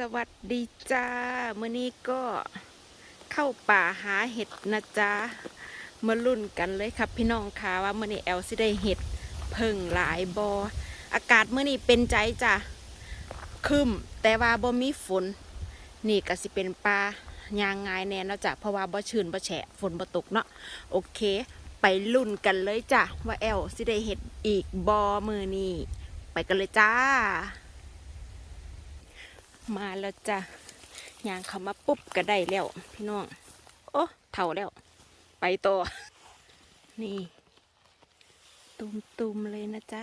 สวัสดีจ้ามื่อนี้ก็เข้าป่าหาเห็ดนะจ๊ะมาลุ่นกันเลยครับพี่น้องค่ะว่ามื่อนี้แอลสิได้เห็ดเพิ่งหลายบออากาศมื่อนี้เป็นใจจ้ะคึมแต่ว่าบ่มีฝน นี่ก็สิเป็นปลายางงายแน่เนาะจ้ะเพราะว่าบ่ชื้นบ่แฉะฝนบ่ตกเนาะโอเค ไปลุ่นกันเลยจ้ะว่าแอลสิได้เห็ดอีกบอมือนี้ไปกันเลยจ้า มาแล้วจ้ะยางเขามาปุ๊บก็ได้แล้ว พี่น้อง โอ้เท่าแล้ว ไปต่อ นี่ ตุมๆเลยนะจ๊ะ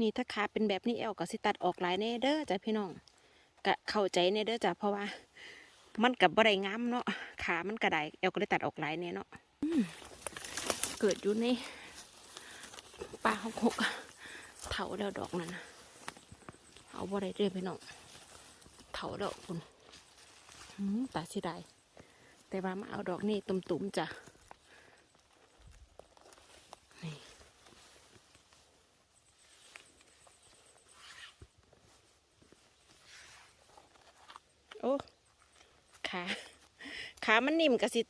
นี่ถ้าขาเป็นแบบนี้แอลก็สิตัดออกหลายแน่เด้อจ้ะพี่น้องกะเข้าใจแน่เด้อจ้ะเพราะว่า มันกับบ่ได้งามเนาะขามันกระไดแอลก็เลยตัดออกหลายแน่เนาะเกิดอยู่ใน ปลาหกหกเถาแล้วดอกนั่นนะเอาบ่ได้เรื่อยไปน้องเถาแล้วคุณหืมตาสิได้แต่ว่ามาเอาดอกนี่ตุ่มๆจ้ะนี่โอ้ขาขามันนิ่มกะสิ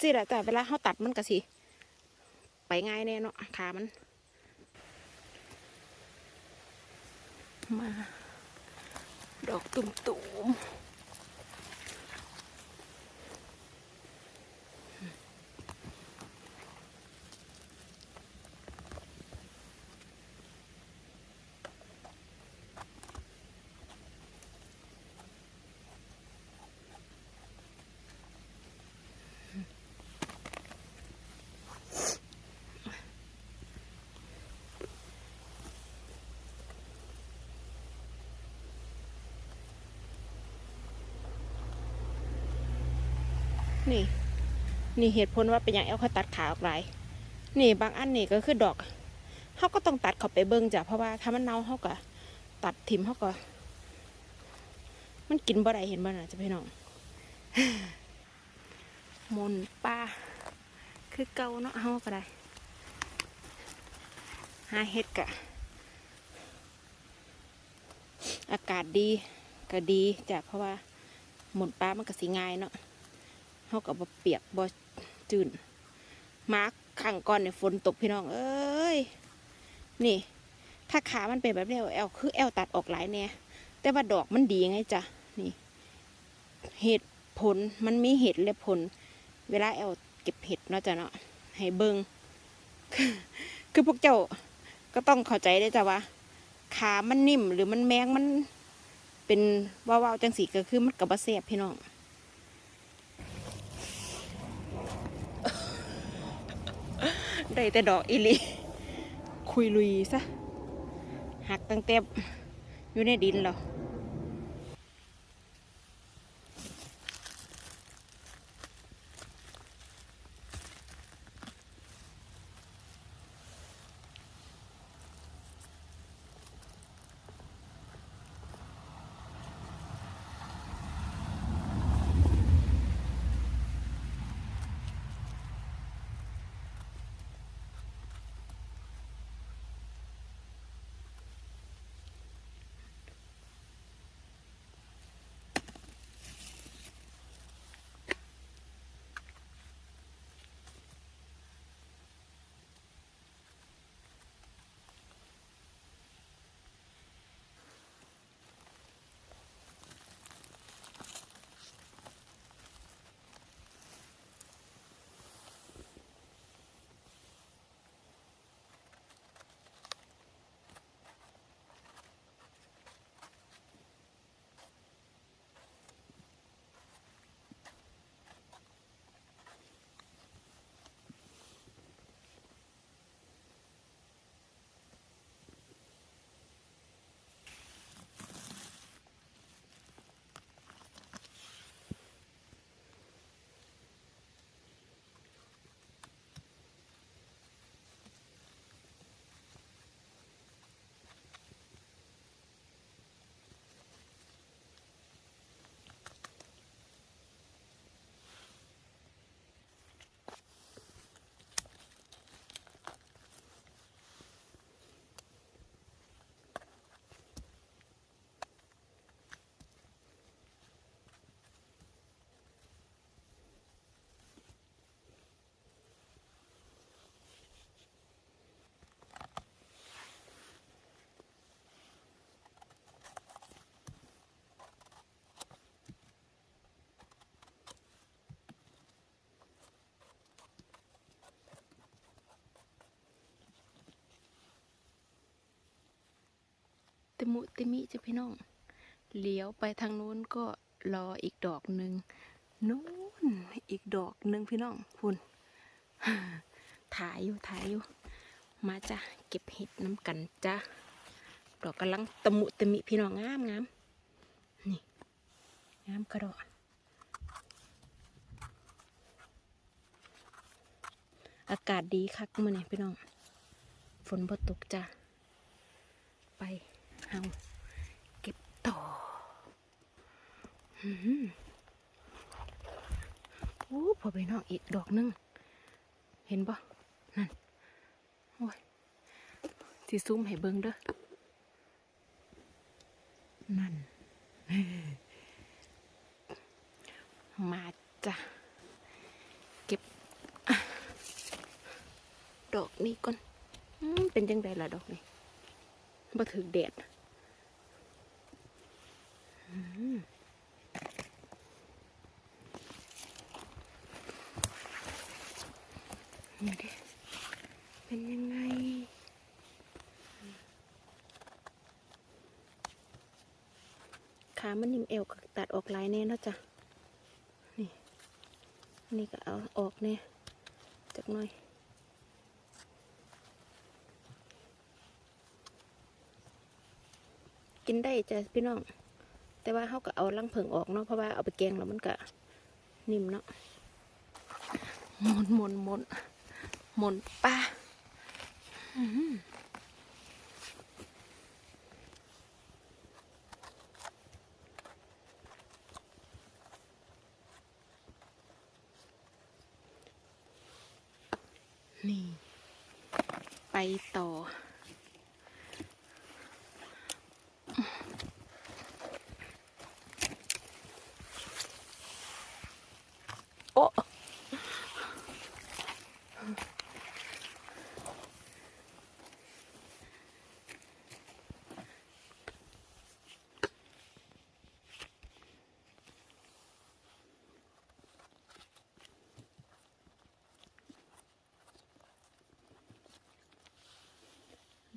สิแหละจ้ะเวลาเขาตัดมันกะสิไปง่ายแน่เนาะขามัน มา ดอกตุ่มๆ นี่ นี่เหตุผลว่าเป็นอย่างแอลเขาตัดขาออกหลายนี่บางอันนี่ก็คือดอกเขาก็ต้องตัดเขาไปเบิ้งจ้ะเพราะว่าถ้ามันเน่าเขาก็ตัดถิ่มเขาก็ มันกินบ่ได้เห็นบ่น่ะจะพี่น้องมนป้าคือเกาเนาะเฮาก็ได้หาเห็ดกะ อากาศดีก็ดีจ้ะเพราะว่าหมุนป้ามันก็สิง่ายเนาะ เฮากับบ่เปียกบ่จืนมาขังก่อนเนี่ยฝนตกพี่น้อง เอ้ย นี่ ถ้าขามันเป็นแบบนี้แอลคือแอลตัดออกหลายแน่แต่ว่าดอกมันดีไงจ้ะนี่ เหตุผลมันมีเหตุและผล เวลาแอลเก็บเห็ดเนาะจ้ะเนาะให้เบิงคือพวกเจ้าก็ต้องเข้าใจได้จ้ะว่า ขามันนิ่มหรือมันแมงมันเป็นว่าวๆจังสีก็คือมันกับบะเสียบพี่น้อง ได้แต่ดอกอิลีคุยลุยซะหักตั้งเต็มอยู่ในดินเรา ติมุติมิจ้ะพี่น้องเลี้ยวไปทางนู้นก็รออีกดอกหนึ่งนู้นอีกดอกหนึ่งพี่น้องคุณถ่ายอยู่ถ่ายอยู่ มาจ้ะเก็บเห็ดน้ำกันจ้ะดอกกำลังตะมุตะมิพี่น้องงามงามนี่งามกระดอกอากาศดีคักมื่อนี่พี่น้อง ฝนบ่ตกจ้ะไป เอาเก็บต่ออื้อหือโอ้พอไปนอกอีกดอกหนึง เห็นปะนั่น โอ้ยสิซูมให้เบิ่งเด้อ นั่น มาจ้ะ เก็บ ดอกนี้ก่อน เป็นจังไดล่ะดอกนี้ บ่ถึกแดดอืมมาดิเป็นยังไงขามันนิ่มเอวก็ตัดออกหลายแน่เนาะจ้ะนี่นี่ก็เอาออกเนี่ยจักหน่อย กินได้จ้ะพี่น้อง แต่ว่าเขาก็เอาลังเผิงออกเนาะเพราะว่าเอาไปแกงแล้วมันก็นิ่มเนาะหมนหมนหมนหมนปลาอื้อหือนี่ ไปต่อ โอ้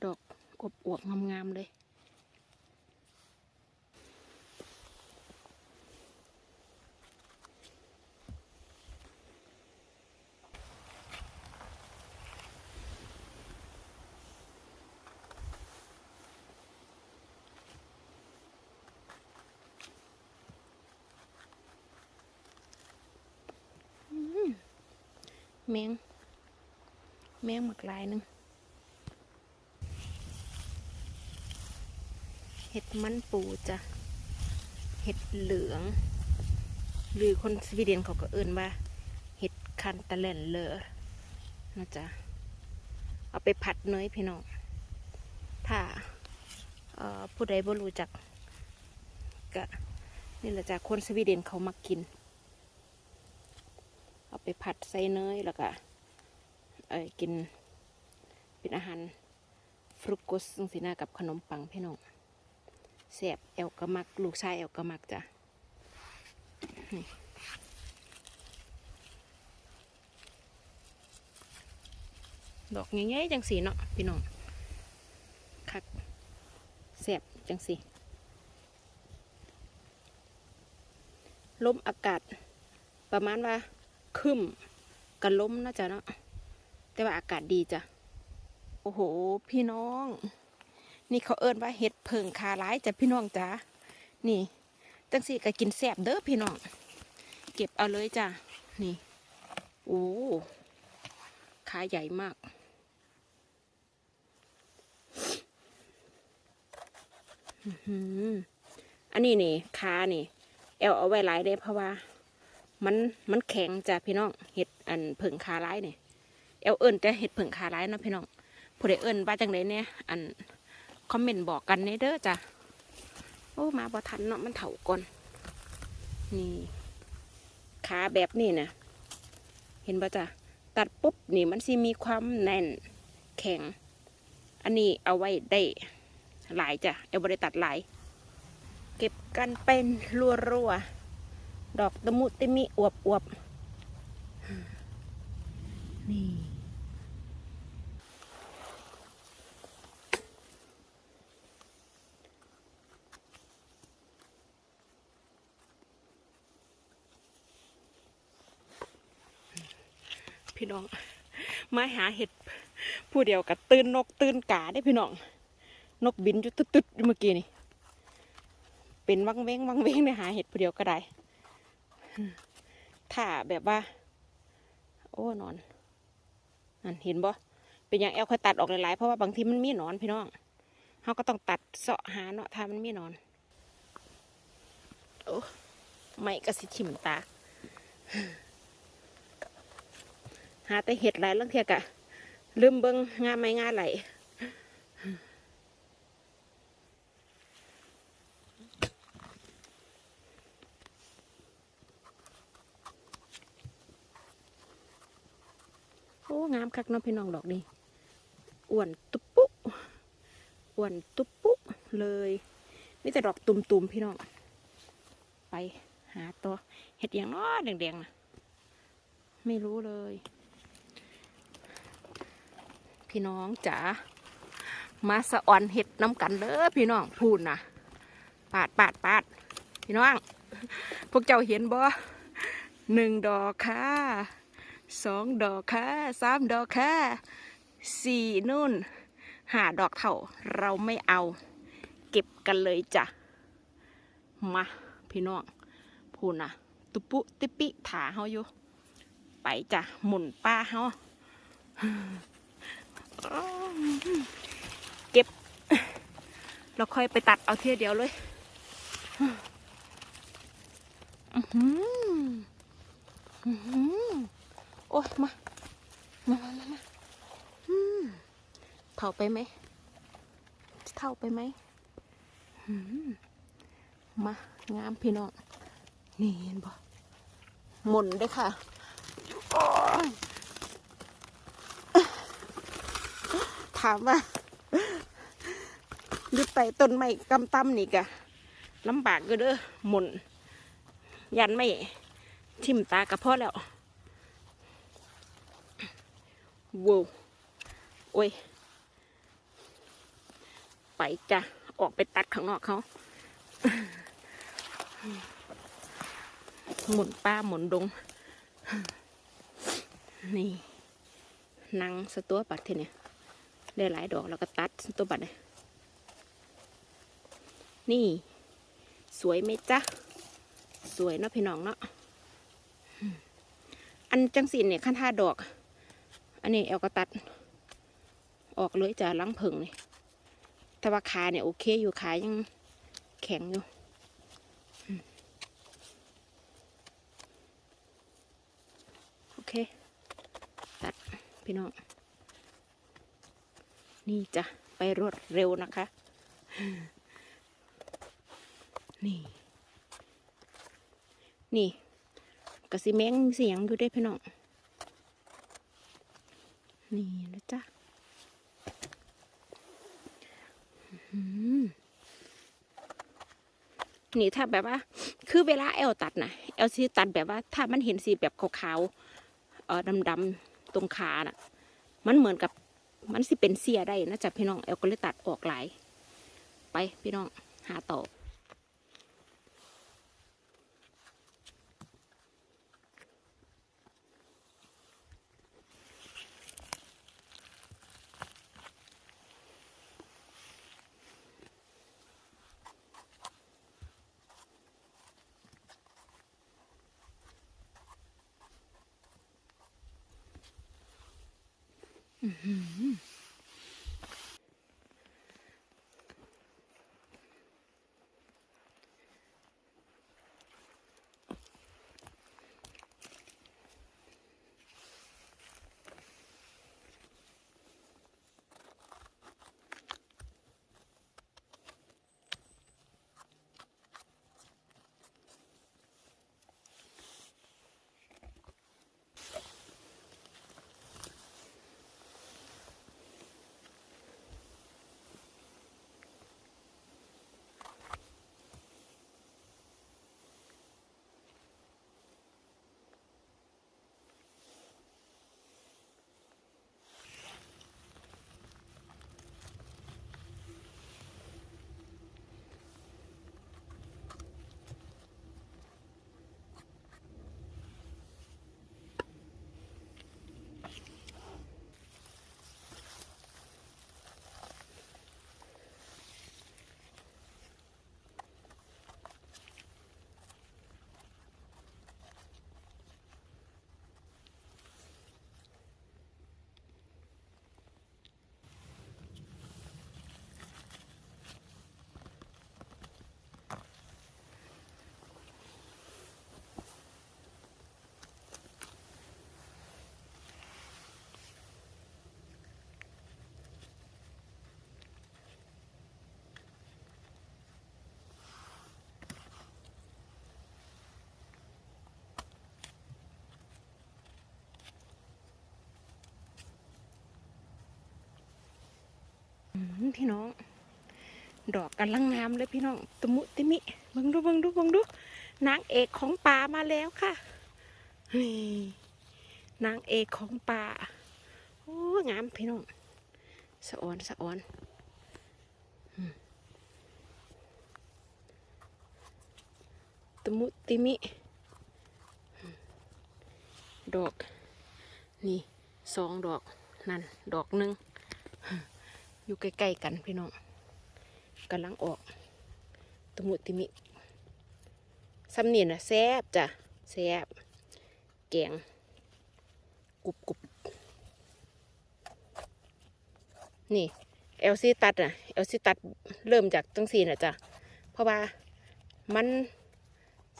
ด อบอวบงามๆเลย แมง แมงหมักลายหนึง เห็ดมันปูจ้ะเห็ดเหลือง หรือคนสวีเดนเขาก็เอื่นว่า เห็ดคันตะแลนเลอนะจ๊ะเอาไปผัดเนยพี่น้อง ถ้าผู้ใดบ่รู้จักก็นี่แหละจ้ะคนสวีเดนเขามักกิน เอาไปผัดใส่เนยแล้วก็เอ้กินเป็นอาหารฟรุกโกสซึ่งสีหน้ากับขนมปังพี่น้อง แสบแอลกะมัก ลูกชายแอลกะมักจ้ะดอกง่ายๆจังสีเนาะพี่น้องคักแสบจังสีลมอากาศ ประมาณว่าคึมกันล้มนะจ๊ะเนาะแต่ว่าอากาศดีจ้ะ โอ้โห พี่น้อง นี่เขาเอิ้นว่าเห็ดเพิงคาร้ายจ้ะพี่น้องจ้ะนี่จังสี่ก็กินแสบเด้อพี่น้อง เก็บเอาเลยจ้ะนี่โอ้ขาใหญ่มาก อันนี้นี่ขานี่แอลเอาไว้หลายเด้เพราะว่า มันมันแข็งจ้ะพี่น้องเห็ดอันเผิงคาร้ายเนี่ยเอลเอิญแต่เห็ดเผิงคาร้ายเนาะพี่น้องผู้ใดเอิญว่าจังไดเนี่ยอัน คอมเมนต์บอกกันเนเด้อจ้ะ โอ้ มาบ่ทันเนาะมันเถาก่อน นี่ ขาแบบนี้นะเห็นป่ะจ้ะ ตัดปุ๊บนี่มันสิมีความแน่นแข็ง อันนี้เอาไว้ได้หลายจ้ะเอลบริตัดหลาย เก็บกันเป็นรัวๆดอกตะมุติมิอวบอวบนี่ พี่น้อง มาหาเห็ดผู้เดียวกับตื่นนกตื่นกาได้พี่น้อง นกบินอยู่ตึ๊ดๆอยู่เมื่อกี้นี่เป็นวังเว้งวังเว้งในหาเห็ดผู้เดียวก็ได้ถ้าแบบว่า โอ้นอนนั่นเห็นบ่เป็นอย่างแอลค่อยตัดออกหลายๆเพราะว่าบางทีมันมีหนอนพี่น้องเขาก็ต้องตัดเสาะหาเนาะถ้ามันมีหนอนโอ้ไม่กระสิชิมตา หาแต่เห็ดหลายเรื่องเทียกะลืมเบิงงาไม่งาไหลโอ้งามคักน้องพี่น้องดอกนี่อ้วนตุ๊บปุ๊อ้วนตุ๊บปุ๊เลยมีแต่ดอกตุ่มๆพี่น้องไปหาตัวเห็ดอย่างน้อแดงๆนะไม่รู้เลย พี่น้องจ๋ามาสะออนเห็ดน้ำกันเด้อพี่น้องพูดนะปาดปาดปาดพี่น้อง พวกเจ้าเห็นบ่หนึ่งดอกค่ะสองดอกค่ะสามดอกค่ะสี่นู่นหาดอกเท่าเราไม่เอา เก็บกันเลยจ้ะมาพี่น้องพูดนะตุปุติปิถาเฮาอยู่ ไปจ้ะหมุนป้าเฮา เก็บเราค่อยไปตัดเอาเทียเดียวเลยอือหืออือหือโอ้ยมา มามามาเท่าไปไหมเท่าไปไหมมา งามพี่น้อง นี่เห็นบ่หมุนเด้วยค่ะโอ้ย ถามว่าหรือไปต้นไม้กำตั้มนี่กะลำบากก็เด้อหมุน ยันไม่ทิ่มตากระเพาะแล้วว้าวโอ้ย ไปจ้ะ ออกไปตัดข้างนอกเขา หมุนป้าหมุนดง นี่นังสตัวปัดทีเนี่ย ได้หลายดอกแล้วก็ตัดตัวบัตรนี่ สวยไหมจ๊ะ สวยเนาะพี่น้องเนาะอันจังสินเนี่ยขั้นท่าดอก อันนี้เอลก็ตัด ออกเลยจะลังเพิงนี่แต่ว่าขาเนี่ยโอเคอยู่ขายังแข็งอยู่โอเค ตัดพี่น้อง นี่จ้ะไปรวดเร็วนะคะ นี่ นี่กระสิแมงเสียงอยู่ได้พี่น้อง นี่นะจ๊ะนี่ถ้าแบบว่า คือเวลาแอลตัดนะแอลซีตัดแบบว่า ถ้ามันเห็นสีแบบขาวๆเออดำๆตรงขาน่ะ มันเหมือนกับ มันสิเป็นเสียได้นะจ๊ะพี่น้องแอลก็เลยตัดออกหลาย ไปพี่น้องหาต่อ อ พี่น้อง ดอกกำลังงามเลยพี่น้องตมุติมิบังดูบังดูบังดู นางเอกของป่ามาแล้วค่ะนี่นางเอกของป่าโอ้งามพี่น้องสะออนสะออนตมุติมิ ดอก นี่สองดอก นั่น ดอกหนึ่ง อยู่ใกล้ๆกันพี่น้องกำลังออกตมุติมิซ้ำนี่นะแซบจ้ะแซบแกงกรุบกรุบนี่เอลซีตัดนะเอลซีตัดเริ่มจากตั้งสี่นะจ้ะเพราะว่ามัน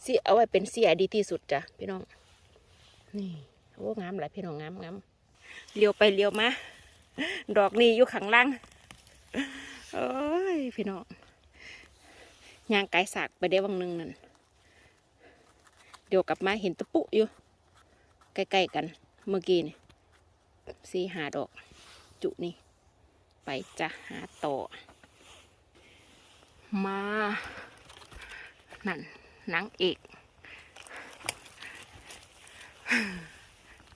สิเอาไว้เป็นเสียดีที่สุดจ้ะพี่น้อง นี่โอ้งามหลายพี่น้องงามงามเลี้ยวไปเลี้ยวมา ดอกนี้อยู่ข้างล่าง เอ้ยพี่น้องยางไก่สากไปได้วังหนึ่งนั่นเดี๋ยวกลับมาเห็นตะปุอยู่ใกล้ๆกันเมื่อกี้นี่สี่หาดอก จุนี่ ไปจะหาต่อ มา นั่นนางเอก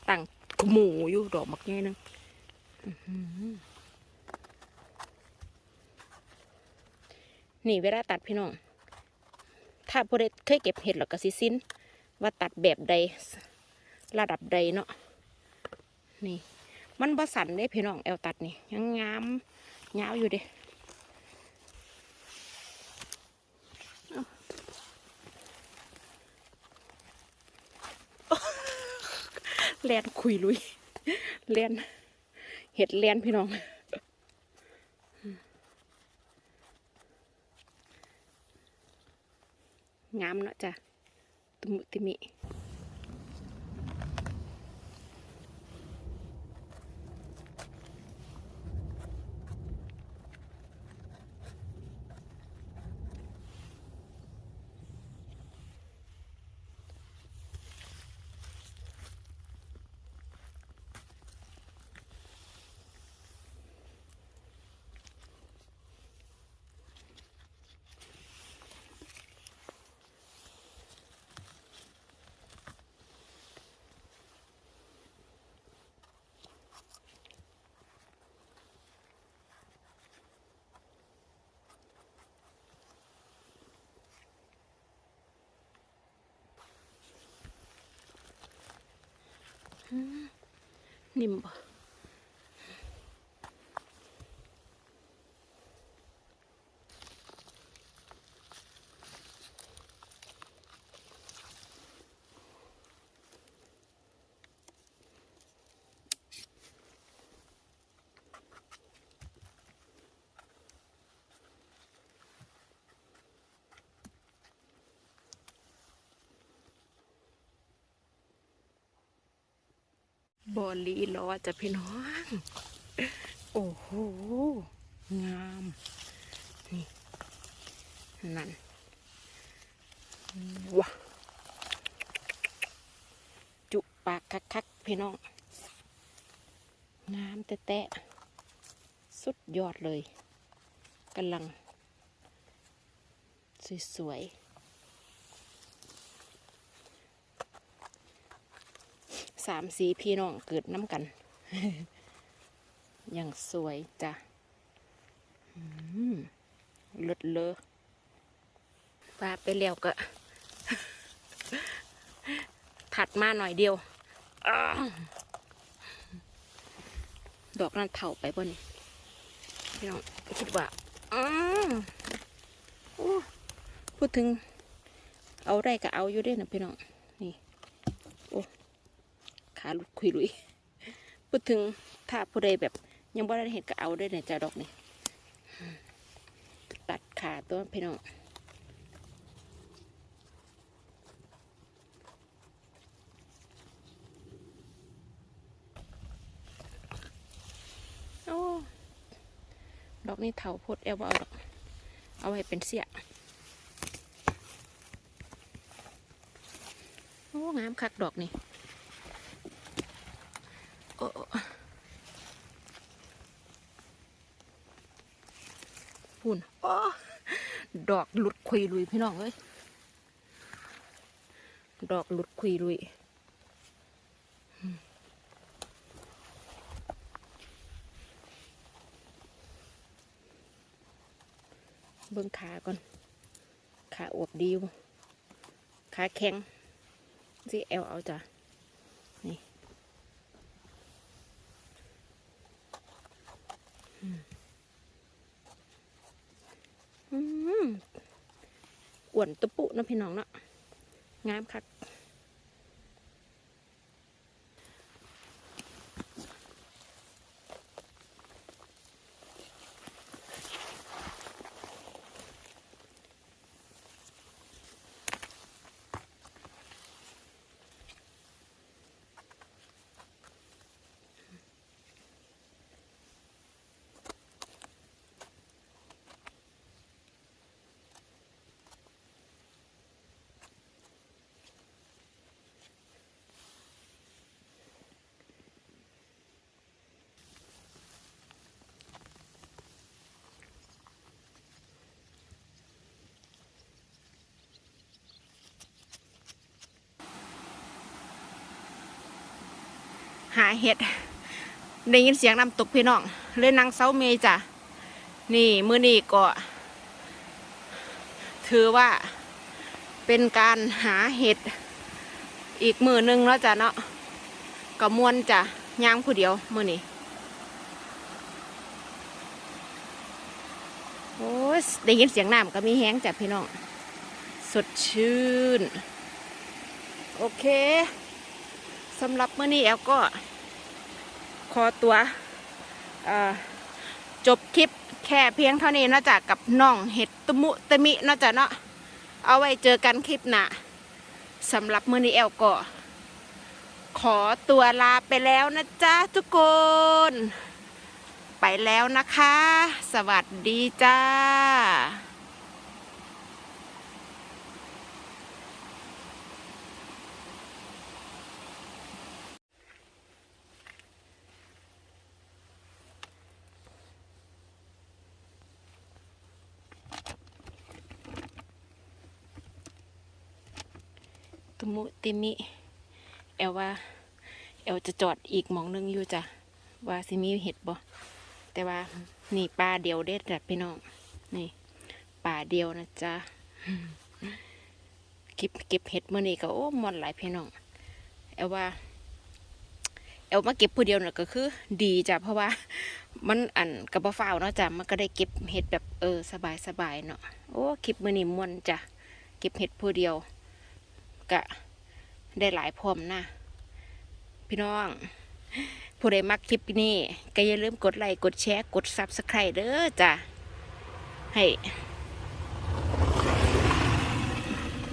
ตั้งหมูอยู่ดอกมักแง่นึงอื้อหือ นี่เวลาตัดพี่น้อง ถ้าพอได้เคยเก็บเห็ดหรอกก็สิสิ้น ว่าตัดแบบใดระดับใดเนาะนี่ มันบ่สันเด้พี่น้องแอลตัดนี่ยังงามยาวอยู่เด้แลนคุยลุยแลนเห็ดแลนพี่น้อง งามเนาะจ้ะตุมุติมิ นิ่มป บอลลีล้อจะพี่น้อง โอ้โห งาม นี่ นั่นว้าจุปากคักๆพี่น้อง งามแต่แตะสุดยอดเลยกำลัง สวยๆ สามสีพี่น้องเกิดน้ำกันอย่างสวยจ้ะเลิศเลอปลาไปแล้วก็ ถัดมาหน่อยเดียวอดอกนั้นเถ่าไปบ่นี่พี่น้องคิดว่าพูดถึง เอาได้ก็เอาอยู่ด้วยนะพี่น้อง ขาลุดคุยลุยพูดถึงถ้าผู้ใดแบบ ยังบ่ได้เห็นก็เอาได้ในจ้าดอกนี่ตัดขาตัวพี่น้องโอ้ดอกนี่เถาพดเอวบ่เอาดอก เอาไว้เป็นเสียโอ้งามคักดอกนี่ โอ้พุ่นโอ้ดอกหลุดคุยลุยพี่น้องเอ้ย ดอกหลุดคุยลุยเบิ่งขาก่อน ขาอวบดีบ่ขาแข็งสิแอลเอาจ้ะ นี่ อืมอ้ วนตุปุเนาะพี่น้องเนาะงามคัก หาเห็ดได้ยินเสียงน้ำตกพี่น้องเลยนางเซาเมจ้ะนี่มือนี่ก็ถือว่าเป็นการหาเห็ดอีกมือหนึงแล้วจ้ะเนาะกระมวลจ้ะย่างผู้เดียวมือนี่โอ้ยได้ยินเสียงน้ำก็มีแห้งจ้ะพี่น้อง สดชื่น โอเคสำหรับเมื่อนี้แอลก็ ขอตัวจบคลิปแค่เพียงเท่านี้นอกจากกับน้องเห็ดตะมุตะมินอกจากเนาะเอาไว้เจอกันคลิปหน้าสำหรับมือนี้แอลก็ขอตัวลาไปแล้วนะจ๊ะทุกคน ไปแล้วนะคะ สวัสดีจ้า มุติมิ แอลว่า แอลจะจอดอีกหมองหนึงอยู่จ้ะว่าสิมีเห็ดบ่แต่ว่านี่ปลาเดียวเด็ดจ้ะพี่น้องนี่ปลาเดียวนะจ๊ะเก็บเก็บเห็ดเมื่อนี้ก็โอ้มวนหลายพี่น้องแอลว่าแอลมาเก็บผู้เดียวน่ะก็คือ ดีจ้ะเพราะว่า มันอันกระเป๋าฝ้าวเนาะจ้ะมันก็ได้เก็บเห็ดแบบเออสบายสบายเนาะโอ้คลิปมื่อนี้ม่วนจ้ะเก็บเห็ดผู้เดียว กะได้หลายพร้อมนะ พี่น้องผู้ใดมักคลิปนี้ก็อย่าลืมกดไลค์กดแชร์กดซับสไครต์เด้อจ้ะให้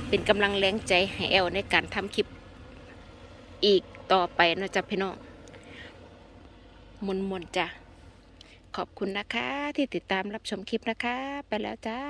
เป็นกำลังแรงใจให้แอลในการทำคลิปอีกต่อไปนะจ๊ะพี่น้องมนมนจ้ะขอบคุณนะคะที่ติดตามรับชมคลิปนะคะ ไปแล้วจ้า